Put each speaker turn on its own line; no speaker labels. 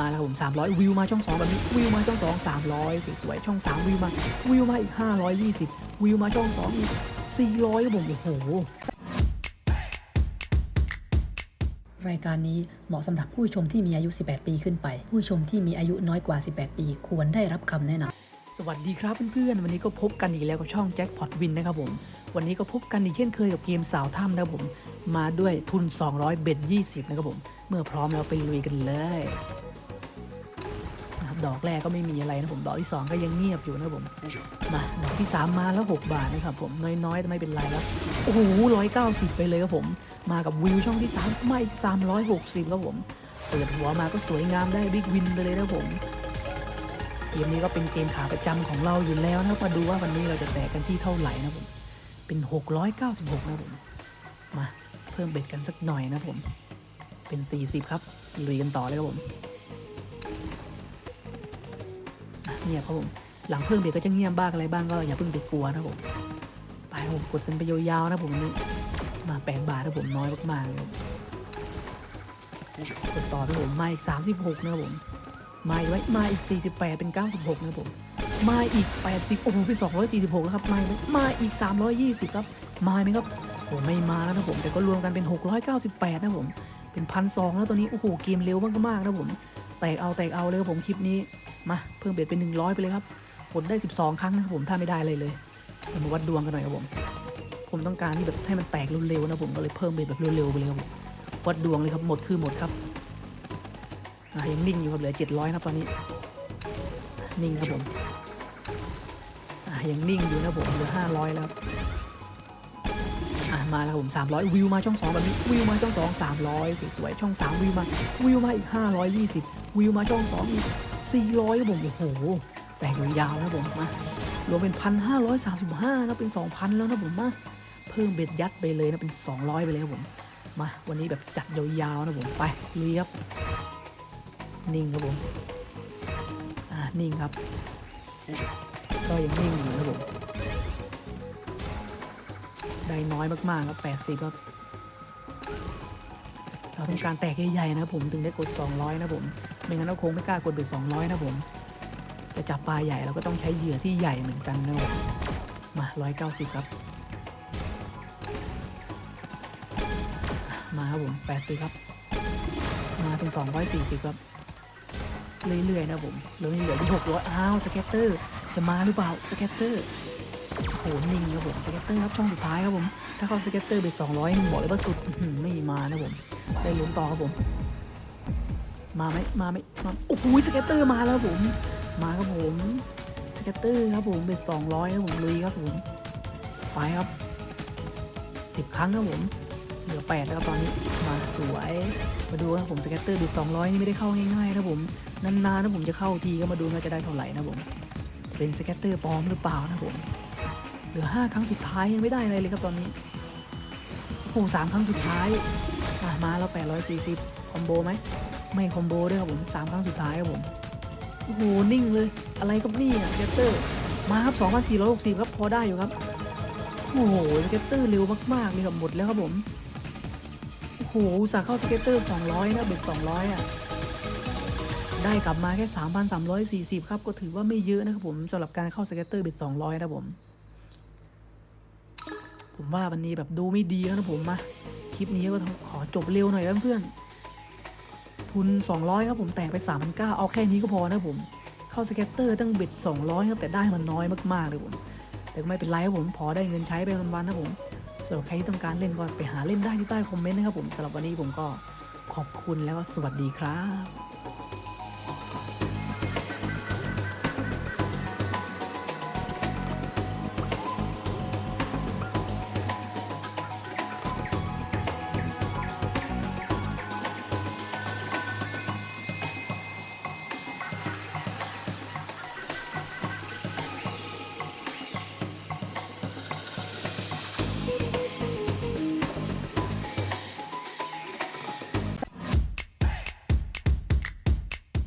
มาแล้วครับผม300 วิวมาช่อง2แบบนี้วิวมาช่อง 2 300สวยๆช่อง 3 วิวมา วิวมาอีก 520 วิวมาช่อง2อีก400ครับผมโอ้โห
รายการนี้เหมาะสำหรับผู้ชมที่มีอายุ 18 ปีขึ้นไป ผู้ชมที่มีอายุน้อยกว่า 18 ปี ควรได้รับคำแนะนำ
สวัสดีครับเพื่อนๆ วันนี้ก็พบกันอีกแล้วกับช่องแจ็คพอตวินนะครับผม วันนี้ก็พบกันอีกเช่นเคยกับเกมสาวถ้ำนะครับผม มาด้วยทุน 200 เบ็ด 20 นะครับผม เมื่อพร้อมแล้วไปลุยกันเลย ดอกแรกก็ไม่มีอะไรนะผมดอกที่ 2 ก็ยังเงียบอยู่นะผมมาดอกที่ 3 มาแล้ว 6 บาทนะครับผมน้อยๆแต่ไม่เป็นไรแล้วโอ้โห190ไปเลยครับผม มากับวิวช่องที่3มาอีก360ครับผมเปิดหัวมาก็สวยงามได้บิ๊กวินไปเลยนะผมเกมนี้ก็เป็นเกมขาประจำของเราอยู่แล้วนะมาดูว่าวันนี้เราจะแตกกันที่เท่าไหร่นะผมเป็น 696 นะผมมาเพิ่มเบ็ดกันสักหน่อยนะผมเป็น 40 ครับลุยกันต่อเลยครับผม เงียบครับผมหลังเพิ่มเบ็ดก็จะเงียบบ้างอะไรบ้างก็อย่าเพิ่งไปกลัวนะผมไปผมกดกันไปยาวๆนะผมนนี้มาแปดบาทนะผมน้อยมากๆเลยกดต่อนะผมมาอีก36นะครับผมมาอีกไว้มาอีก48เป็น96นะครับผมมาอีก80โอ้โหเป็น246แล้วครับมาอีกไหมมาอีก320ครับมาไหมครับโอ้ไม่มาแล้วนะผมแต่ก็รวมกันเป็น 698 นะผม เป็นพันสองแล้วตัวนี้ โอ้โห เกมเร็วมากๆนะผม แตกเอาแตกเอาเลยครับผมคลิปนี้ มาเพิ่มเบ็ดเป็น100ไปเลยครับกดได้12ครั้งนะครับผมถ้าไม่ได้เลยเลยเรามาวัดดวงกันหน่อยครับผม ผมต้องการที่แบบให้มันแตกเร็วๆนะผมก็เลยเพิ่มเบ็ดแบบเร็วๆไปเลยครับผมวัดดวงเลยครับหมดคือหมดครับอะยังนิ่งอยู่ครับเหลือ700นะครับตอนนี้ นิ่งครับผมอะยังนิ่งอยู่นะผมเหลือ500แล้วอะมาแล้วครับผม300วิวมาช่อง2แบบนี้วิวมาช่อง2 300สวยๆช่อง3วิวมาวิวมาอีก520วิวมาช่อง2อีก 400ครับผมโอ้โหแตกยาวนะผมมารวมเป็น 1,535นะเป็น 2,000 แล้วนะผมมาเพิ่มเบ็ดยัดไปเลยนะเป็น 200 ไปเลยครับผมมาวันนี้แบบจัดยาวๆนะผมไปลุยบนิ่งครับผมอ่านิ่งครับ ก็ยังนิ่งอยู่ครับผมได้น้อยมากๆครับแปดสิบครับ ต้องการแตกใหญ่ๆนะผมถึงได้กด 200 นะผม ไม่งั้นเราคงไม่กล้ากดเบ็ด200 นะผม จะจับปลาใหญ่เราก็ต้องใช้เหยื่อที่ใหญ่เหมือนกันนะผมมา 190 ครับ มาครับผม80ครับ มาเป็น 240 ครับเรื่อยๆนะผมแล้วนี่เหลือที่หกร้อยอ้าวสเก็ตเตอร์ จะมาหรือเปล่าสเก็ตเตอร์โหนิ่งครับผมสเก็ตเตอร์ครับช่องสุดท้ายครับผม ถ้าเข้าสเก็ตเตอร์ไปสองร้อยบอกเลยว่าสุดไม่มานะผม ได้ลุ้นต่อครับผม มาไหมมาไหมมาโอ้โหสเก็ตเตอร์มาแล้วผม มาครับผมสเก็ตเตอร์ครับผมเป็นสองร้อยครับผมลุยครับผมไปครับสิบครั้งครับผมเหลือแปดแล้วครับตอนนี้มาสวยมาดูครับผมสเก็ตเตอร์บิด200นี่ไม่ได้เข้าง่ายๆนะผมนานๆนะผมจะเข้าทีก็มาดูว่าจะได้เท่าไหร่นะผมเป็นสเก็ตเตอร์ปลอมหรือเปล่านะผมเหลือ5ครั้งสุดท้ายยังไม่ได้อะไรเลยครับตอนนี้โอ้โหสามครั้งสุดท้าย อะมาแล้ว 840 คอมโบไหม ไม่คอมโบด้วยครับผมสามครั้งสุดท้ายครับผม โอ้โห นิ่งเลย อะไรครับนี่อะเก็ตเตอร์ มาครับ 2,460 ครับ พอได้อยู่ครับ โอ้โห สเก็ตเตอร์เร็วมากๆเลยครับหมดแล้วครับผม โอ้โหสาเข้าสเก็ตเตอร์ 200 นะเบ็ด200 อะ ได้กลับมาแค่ 3,340 ครับ ก็ถือว่าไม่เยอะนะครับผมสำหรับการเข้าสเก็ตเตอร์เบ็ด200 นะผม ผมว่าวันนี้แบบดูไม่ดีแล้วนะผมมา คลิปนี้ก็ขอจบเร็วหน่อยเพื่อนทุน 200 ครับผมแตกไป3,900เอาแค่นี้ก็พอนะผม เข้าสเก็ตเตอร์ตั้งเบ็ด 200 ครับแต่ได้มันน้อยมากๆเลยผมแต่ก็ไม่เป็นไรครับผมพอได้เงินใช้ไปวันๆนะผมสำหรับใครที่ต้องการเล่นก็ไปหาเล่นได้ที่ใต้คอมเมนต์นะครับผมสำหรับวันนี้ผมก็ขอบคุณแล้วก็สวัสดีครับ